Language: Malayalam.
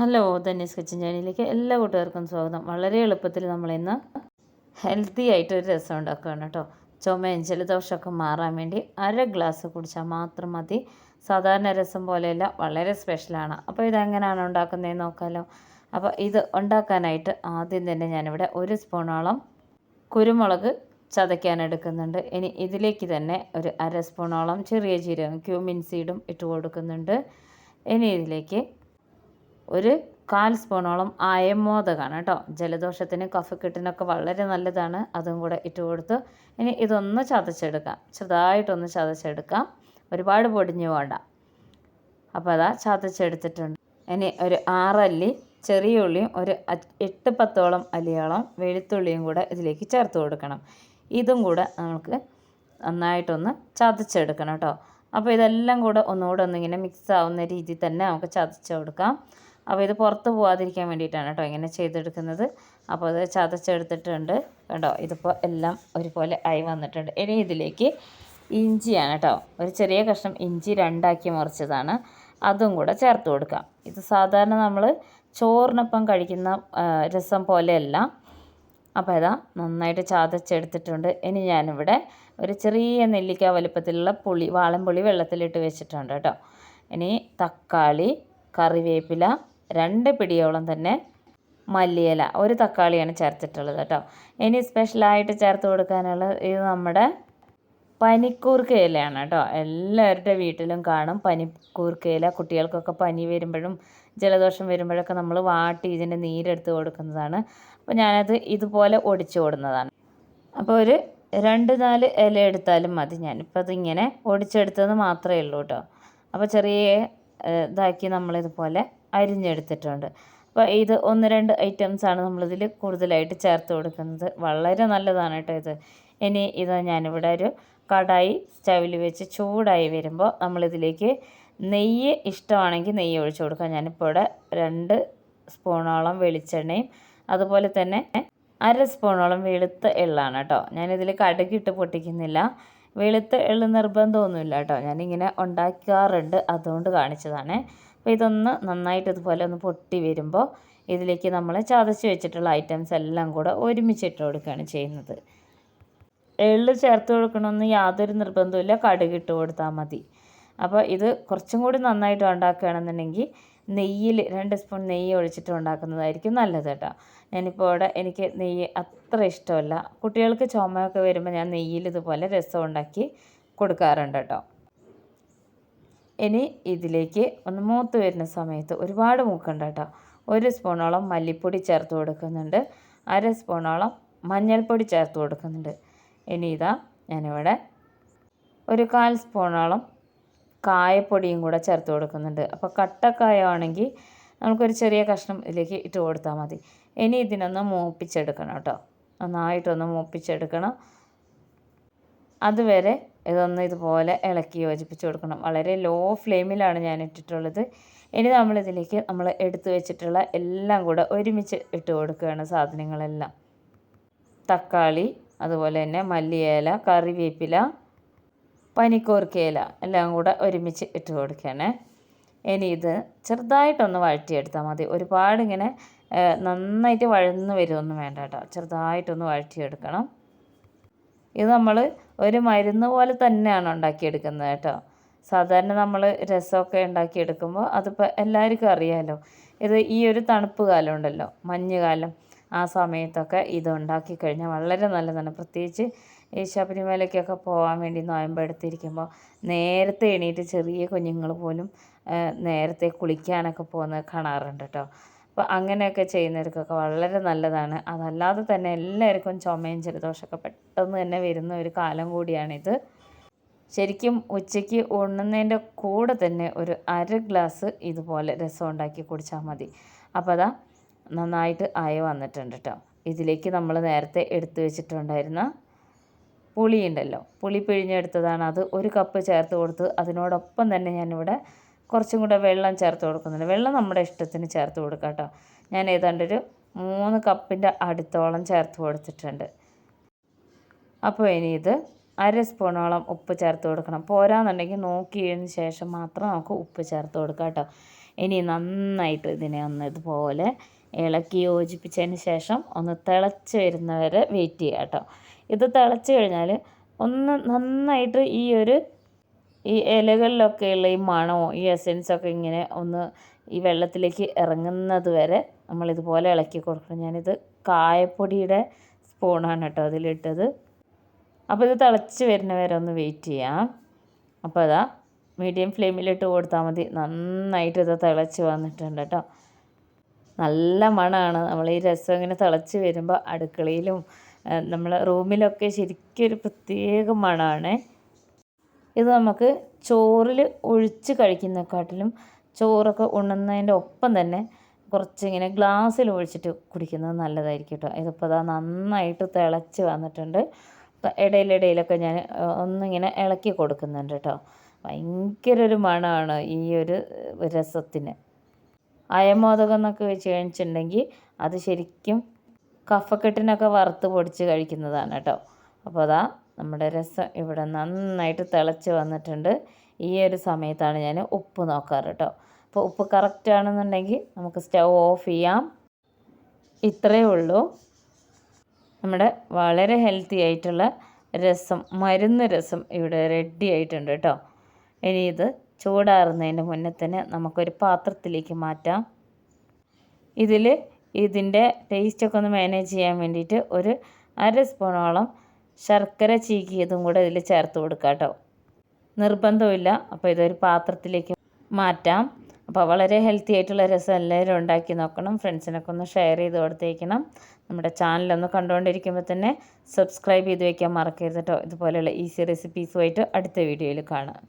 ഹലോ ധന്യസ് കിച്ചൻ ചാനലിലേക്ക് എല്ലാ കൂട്ടുകാർക്കും സ്വാഗതം. വളരെ എളുപ്പത്തിൽ നമ്മൾ ഇന്ന് ഹെൽത്തി ആയിട്ടൊരു രസം ഉണ്ടാക്കുകയാണ് കേട്ടോ. ചുമയും ജലദോഷമൊക്കെ മാറാൻ വേണ്ടി അര ഗ്ലാസ് കുടിച്ചാൽ മാത്രം മതി. സാധാരണ രസം പോലെയല്ല വളരെ സ്പെഷ്യലാണ് അപ്പോൾ ഇതെങ്ങനെയാണ് ഉണ്ടാക്കുന്നതെന്ന് നോക്കാമല്ലോ അപ്പോൾ ഇത് ഉണ്ടാക്കാനായിട്ട് ആദ്യം തന്നെ ഞാനിവിടെ ഒരു സ്പൂണോളം കുരുമുളക് ചതയ്ക്കാൻ എടുക്കുന്നുണ്ട്. ഇനി ഇതിലേക്ക് തന്നെ ഒരു അര സ്പൂണോളം ചെറിയ ജീരകം ക്യൂമിൻ സീഡും ഇട്ട് കൊടുക്കുന്നുണ്ട്. ഇനി ഇതിലേക്ക് ഒരു കാൽ സ്പൂണോളം ആയമോദകമാണ് കേട്ടോ. ജലദോഷത്തിന് കഫക്കെട്ടിനൊക്കെ വളരെ നല്ലതാണ്. അതും കൂടെ ഇട്ട് കൊടുത്ത് ഇനി ഇതൊന്ന് ചതച്ചെടുക്കാം. ചെറുതായിട്ടൊന്ന് ചതച്ചെടുക്കാം. ഒരുപാട് പൊടിഞ്ഞു വേണ്ട അപ്പോൾ അതാ ചതച്ചെടുത്തിട്ടുണ്ട്. ഇനി ഒരു ആറല്ലി ചെറിയ ഉള്ളിയും ഒരു എട്ട് പത്തോളം അല്ലിയോളം വെളുത്തുള്ളിയും കൂടെ ഇതിലേക്ക് ചേർത്ത് കൊടുക്കണം. ഇതും കൂടെ നമുക്ക് നന്നായിട്ടൊന്ന് ചതച്ചെടുക്കണം കേട്ടോ. അപ്പോൾ ഇതെല്ലാം കൂടെ ഒന്നുകൂടെ ഒന്നിങ്ങനെ മിക്സ് ആവുന്ന രീതിയിൽ തന്നെ നമുക്ക് ചതച്ച് കൊടുക്കാം. അപ്പോൾ ഇത് പുറത്ത് പോകാതിരിക്കാൻ വേണ്ടിയിട്ടാണ് കേട്ടോ ഇങ്ങനെ ചെയ്തെടുക്കുന്നത്. അപ്പോൾ അത് ചതച്ചെടുത്തിട്ടുണ്ട്. കേട്ടോ ഇതിപ്പോൾ എല്ലാം ഒരുപോലെ ആയി വന്നിട്ടുണ്ട്. ഇനി ഇതിലേക്ക് ഇഞ്ചിയാണ് കേട്ടോ. ഒരു ചെറിയ കഷ്ണം ഇഞ്ചി രണ്ടാക്കി മുറിച്ചതാണ്. അതും കൂടെ ചേർത്ത് കൊടുക്കാം. ഇത് സാധാരണ നമ്മൾ ചോറിനൊപ്പം കഴിക്കുന്ന രസം പോലെയല്ല. അപ്പോൾ ഇതാ നന്നായിട്ട് ചതച്ചെടുത്തിട്ടുണ്ട്. ഇനി ഞാനിവിടെ ഒരു ചെറിയ നെല്ലിക്ക വലുപ്പത്തിലുള്ള പുളി വാളൻപുളി വെള്ളത്തിലിട്ട് വെച്ചിട്ടുണ്ട് കേട്ടോ. ഇനി തക്കാളി കറിവേപ്പില രണ്ട് പിടിയോളം തന്നെ മല്ലിയില ഒരു തക്കാളിയാണ് ചേർത്തിട്ടുള്ളത് കേട്ടോ. ഇനി സ്പെഷ്യലായിട്ട് ചേർത്ത് കൊടുക്കാനുള്ളത് ഇത് നമ്മുടെ പനിക്കൂർക്ക ഇലയാണ് കേട്ടോ. എല്ലാവരുടെ വീട്ടിലും കാണും പനിക്കൂർക്ക ഇല. കുട്ടികൾക്കൊക്കെ പനി വരുമ്പോഴും ജലദോഷം വരുമ്പോഴൊക്കെ നമ്മൾ വാട്ടി ഇതിന്റെ നീരെടുത്ത് കൊടുക്കുന്നതാണ്. അപ്പോൾ ഞാനത് ഇതുപോലെ ഒടിച്ചു കൊടുക്കുന്നതാണ് അപ്പോൾ ഒരു രണ്ട് നാല് ഇല എടുത്താലും മതി ഞാനിപ്പോൾ അതിങ്ങനെ ഒടിച്ചെടുത്തത് മാത്രമേ ഉള്ളൂ കേട്ടോ. അപ്പോൾ ചെറിയ ഇതാക്കി നമ്മളിതുപോലെ അരിഞ്ഞെടുത്തിട്ടുണ്ട്. അപ്പോൾ ഇത് ഒന്ന് രണ്ട് ഐറ്റംസാണ് നമ്മളിതിൽ കൂടുതലായിട്ട് ചേർത്ത് കൊടുക്കുന്നത്. വളരെ നല്ലതാണ് കേട്ടോ ഇത്. ഇനി ഇത് ഞാനിവിടെ ഒരു കടായി സ്റ്റവിൽ വെച്ച് ചൂടായി വരുമ്പോൾ നമ്മളിതിലേക്ക് നെയ്യ് ഇഷ്ടമാണെങ്കിൽ നെയ്യ് ഒഴിച്ചു കൊടുക്കാം. ഞാനിപ്പോൾ ഇവിടെ രണ്ട് സ്പൂണോളം വെളിച്ചെണ്ണയും അതുപോലെ തന്നെ അര സ്പൂണോളം വെളുത്ത എള്ളാണ് കേട്ടോ. ഞാനിതിൽ കടുകിട്ട് പൊട്ടിക്കുന്നില്ല. വെളുത്ത എള്ള് നിർബന്ധമൊന്നുമില്ല കേട്ടോ. ഞാനിങ്ങനെ ഉണ്ടാക്കാറുണ്ട്. അതുകൊണ്ട് കാണിച്ചതാണ്. അപ്പോൾ ഇതൊന്ന് നന്നായിട്ട് ഇതുപോലെ ഒന്ന് പൊട്ടി വരുമ്പോൾ ഇതിലേക്ക് നമ്മൾ ചതച്ച് വെച്ചിട്ടുള്ള ഐറ്റംസ് എല്ലാം കൂടെ ഒരുമിച്ചിട്ട് കൊടുക്കുകയാണ് ചെയ്യുന്നത്. എള്ള് ചേർത്ത് കൊടുക്കണമെന്ന് യാതൊരു നിർബന്ധമില്ല കടുകിട്ട് കൊടുത്താൽ മതി. അപ്പോൾ ഇത് കുറച്ചും കൂടി നന്നായിട്ട് ഉണ്ടാക്കുകയാണെന്നുണ്ടെങ്കിൽ നെയ്യിൽ രണ്ട് സ്പൂൺ നെയ്യ് ഒഴിച്ചിട്ട് ഉണ്ടാക്കുന്നതായിരിക്കും നല്ലത് കേട്ടോ. ഞാനിപ്പോൾ ഇവിടെ എനിക്ക് നെയ്യ് അത്ര ഇഷ്ടമല്ല. കുട്ടികൾക്ക് ചുമയൊക്കെ വരുമ്പോൾ ഞാൻ നെയ്യിൽ ഇതുപോലെ രസം ഉണ്ടാക്കി കൊടുക്കാറുണ്ട് കേട്ടോ. ഇനി ഇതിലേക്ക് ഒന്ന് മൂത്ത് വരുന്ന സമയത്ത് ഒരുപാട് മൂക്കണ്ട കേട്ടോ. ഒരു സ്പൂണോളം മല്ലിപ്പൊടി ചേർത്ത് കൊടുക്കുന്നുണ്ട്. അര സ്പൂണോളം മഞ്ഞൾപ്പൊടി ചേർത്ത് കൊടുക്കുന്നുണ്ട്. ഇനി ഇതാ ഞാനിവിടെ ഒരു കാൽ സ്പൂണോളം കായപ്പൊടിയും കൂടെ ചേർത്ത് കൊടുക്കുന്നുണ്ട്. അപ്പോൾ കട്ടക്കായാണെങ്കിൽ നമുക്കൊരു ചെറിയ കഷ്ണം ഇതിലേക്ക് ഇട്ട് കൊടുത്താൽ മതി. ഇനി ഇതിനൊന്ന് മൂപ്പിച്ചെടുക്കണം കേട്ടോ. നന്നായിട്ടൊന്ന് മൂപ്പിച്ചെടുക്കണം. അതുവരെ ഇതൊന്ന് ഇതുപോലെ ഇളക്കി യോജിപ്പിച്ച് കൊടുക്കണം. വളരെ ലോ ഫ്ലെയിമിലാണ് ഞാൻ ഇട്ടിട്ടുള്ളത് ഇനി നമ്മളിതിലേക്ക് നമ്മൾ എടുത്തു വെച്ചിട്ടുള്ള എല്ലാം കൂടെ ഒരുമിച്ച് ഇട്ട് കൊടുക്കുകയാണ് സാധനങ്ങളെല്ലാം. തക്കാളി അതുപോലെ തന്നെ മല്ലിയില കറിവേപ്പില പനിക്കൂർക്കയില എല്ലാം കൂടെ ഒരുമിച്ച് ഇട്ട് കൊടുക്കുകയാണ്. ഇനി ഇത് ചെറുതായിട്ടൊന്ന് വഴറ്റിയെടുത്താൽ മതി. ഒരുപാട് ഇങ്ങനെ നന്നായിട്ട് വഴന്ന് വരുമൊന്നും വേണ്ട കേട്ടോ. ചെറുതായിട്ടൊന്ന് വഴറ്റിയെടുക്കണം. ഇത് നമ്മൾ ഒരു മരുന്ന് പോലെ തന്നെയാണ് ഉണ്ടാക്കിയെടുക്കുന്നത് കേട്ടോ. സാധാരണ നമ്മൾ രസമൊക്കെ ഉണ്ടാക്കിയെടുക്കുമ്പോൾ അതിപ്പോൾ എല്ലാവർക്കും അറിയാമല്ലോ ഇത് ഈ ഒരു തണുപ്പ് കാലം ഉണ്ടല്ലോ മഞ്ഞുകാലം ആ സമയത്തൊക്കെ ഇത് ഉണ്ടാക്കി കഴിഞ്ഞാൽ വളരെ നല്ലതാണ്. പ്രത്യേകിച്ച് ഈ ശബരിമലയ്ക്കൊക്കെ പോകാൻ വേണ്ടി നോയമ്പെടുത്തിരിക്കുമ്പോൾ നേരത്തെ എണീറ്റ് ചെറിയ കുഞ്ഞുങ്ങൾ പോലും നേരത്തെ കുളിക്കാനൊക്കെ പോകുന്നത് കാണാറുണ്ട് കേട്ടോ. അപ്പോൾ അങ്ങനെയൊക്കെ ചെയ്യുന്നവർക്കൊക്കെ വളരെ നല്ലതാണ്. അതല്ലാതെ തന്നെ എല്ലാവർക്കും ചുമയും ജലദോഷമൊക്കെ പെട്ടെന്ന് തന്നെ വരുന്ന ഒരു കാലം കൂടിയാണിത്. ശരിക്കും ഉച്ചയ്ക്ക് ഉണ്ണുന്നതിന്റെ കൂടെ തന്നെ ഒരു അര ഗ്ലാസ് ഇതുപോലെ രസം ഉണ്ടാക്കി കുടിച്ചാൽ മതി. അപ്പോൾ അതാ നന്നായിട്ട് ആയ വന്നിട്ടുണ്ട് കേട്ടോ ഇതിലേക്ക് നമ്മൾ നേരത്തെ എടുത്തു വെച്ചിട്ടുണ്ടായിരുന്ന പുളിയുണ്ടല്ലോ. പുളി പിഴിഞ്ഞെടുത്തതാണ്. അത് ഒരു കപ്പ് ചേർത്ത് കൊടുത്ത് അതിനോടൊപ്പം തന്നെ ഞാനിവിടെ കുറച്ചും കൂടെ വെള്ളം ചേർത്ത് കൊടുക്കുന്നുണ്ട്. വെള്ളം നമ്മുടെ ഇഷ്ടത്തിന് ചേർത്ത് കൊടുക്കാം കേട്ടോ. ഞാൻ ഏതാണ്ട് ഒരു മൂന്ന് കപ്പിന്റെ അടുത്തോളം ചേർത്ത് കൊടുത്തിട്ടുണ്ട്. അപ്പോൾ ഇനി ഇത് അര സ്പൂണോളം ഉപ്പ് ചേർത്ത് കൊടുക്കണം. പോരാന്നുണ്ടെങ്കിൽ നോക്കിയതിന് ശേഷം മാത്രം നമുക്ക് ഉപ്പ് ചേർത്ത് കൊടുക്കാം കേട്ടോ. ഇനി നന്നായിട്ട് ഇതിനെ ഒന്ന് ഇതുപോലെ ഇളക്കി യോജിപ്പിച്ചതിന് ശേഷം ഒന്ന് തിളച്ച് വരുന്നവരെ വെയിറ്റ് ചെയ്യുക കേട്ടോ. ഇത് തിളച്ച് കഴിഞ്ഞാൽ ഒന്ന് നന്നായിട്ട് ഈ ഒരു ഈ ഇലകളിലൊക്കെയുള്ള ഈ മണമോ ഈ എസെൻസൊക്കെ ഇങ്ങനെ ഒന്ന് ഈ വെള്ളത്തിലേക്ക് ഇറങ്ങുന്നത് വരെ നമ്മളിതുപോലെ ഇളക്കി കൊടുക്കണം. ഞാനിത് കായപ്പൊടിയുടെ സ്പൂണാണ് കേട്ടോ അതിലിട്ടത്. അപ്പോൾ ഇത് തിളച്ച് വരുന്ന വരെ ഒന്ന് വെയിറ്റ് ചെയ്യാം. അപ്പോൾ അതാ മീഡിയം ഫ്ലെയിമിലിട്ട് കൊടുത്താൽ മതി. നന്നായിട്ട് ഇത് തിളച്ച് വന്നിട്ടുണ്ട് കേട്ടോ. നല്ല മണമാണ്. നമ്മൾ ഈ രസം ഇങ്ങനെ തിളച്ച് വരുമ്പോൾ അടുക്കളയിലും നമ്മൾ റൂമിലൊക്കെ ശരിക്കും ഒരു പ്രത്യേക മണമാണ് ഇത് നമുക്ക് ചോറിൽ ഒഴിച്ച് കഴിക്കുന്നതിനെക്കാട്ടിലും ചോറൊക്കെ ഉണ്ണുന്നതിന്റെ ഒപ്പം തന്നെ കുറച്ചിങ്ങനെ ഗ്ലാസ്സിൽ ഒഴിച്ചിട്ട് കുടിക്കുന്നത് നല്ലതായിരിക്കും കേട്ടോ. ഇതിപ്പോൾ അതാ നന്നായിട്ട് തിളച്ച് വന്നിട്ടുണ്ട്. ഇടയിലിടയിലൊക്കെ ഞാൻ ഒന്നിങ്ങനെ ഇളക്കി കൊടുക്കുന്നുണ്ട് കേട്ടോ. ഭയങ്കര ഒരു മണമാണ് ഈ ഒരു രസത്തിന്. അയമോദകം എന്നൊക്കെ വെച്ച് കഴിച്ചിട്ടുണ്ടെങ്കിൽ അത് ശരിക്കും കഫക്കെട്ടിനൊക്കെ വറുത്ത് പൊടിച്ച് കഴിക്കുന്നതാണ് കേട്ടോ. അപ്പോൾ അതാ നമ്മുടെ രസം ഇവിടെ നന്നായിട്ട് തിളച്ച് വന്നിട്ടുണ്ട്. ഈ ഒരു സമയത്താണ് ഞാൻ ഉപ്പ് നോക്കാറ് കേട്ടോ അപ്പോൾ ഉപ്പ് കറക്റ്റ് ആണെന്നുണ്ടെങ്കിൽ നമുക്ക് സ്റ്റൗ ഓഫ് ചെയ്യാം. ഇത്രയേ ഉള്ളൂ. നമ്മുടെ വളരെ ഹെൽത്തി ആയിട്ടുള്ള രസം മരുന്ന് രസം ഇവിടെ റെഡി ആയിട്ടുണ്ട് കേട്ടോ ഇനി ഇത് ചൂടാറുന്നതിന് മുന്നേ തന്നെ നമുക്കൊരു പാത്രത്തിലേക്ക് മാറ്റാം. ഇതിൽ ഇതിന്റെ ടേസ്റ്റൊക്കെ ഒന്ന് മാനേജ് ചെയ്യാൻ വേണ്ടിയിട്ട് ഒരു അര സ്പൂണോളം ശർക്കര ചീകിയതും കൂടെ ഇതിൽ ചേർത്ത് കൊടുക്കാം കേട്ടോ. നിർബന്ധമില്ല അപ്പോൾ ഇതൊരു പാത്രത്തിലേക്ക് മാറ്റാം. അപ്പോൾ വളരെ ഹെൽത്തി ആയിട്ടുള്ള രസം എല്ലാവരും ഉണ്ടാക്കി നോക്കണം. ഫ്രണ്ട്സിനൊക്കെ ഒന്ന് ഷെയർ ചെയ്ത് കൊടുത്തേക്കണം. നമ്മുടെ ചാനലൊന്ന് കണ്ടുകൊണ്ടിരിക്കുമ്പോൾ തന്നെ സബ്സ്ക്രൈബ് ചെയ്ത് വയ്ക്കാൻ മറക്കരുത് കേട്ടോ. ഇതുപോലെയുള്ള ഈസി റെസിപ്പീസുമായിട്ട് അടുത്ത വീഡിയോയിൽ കാണാം.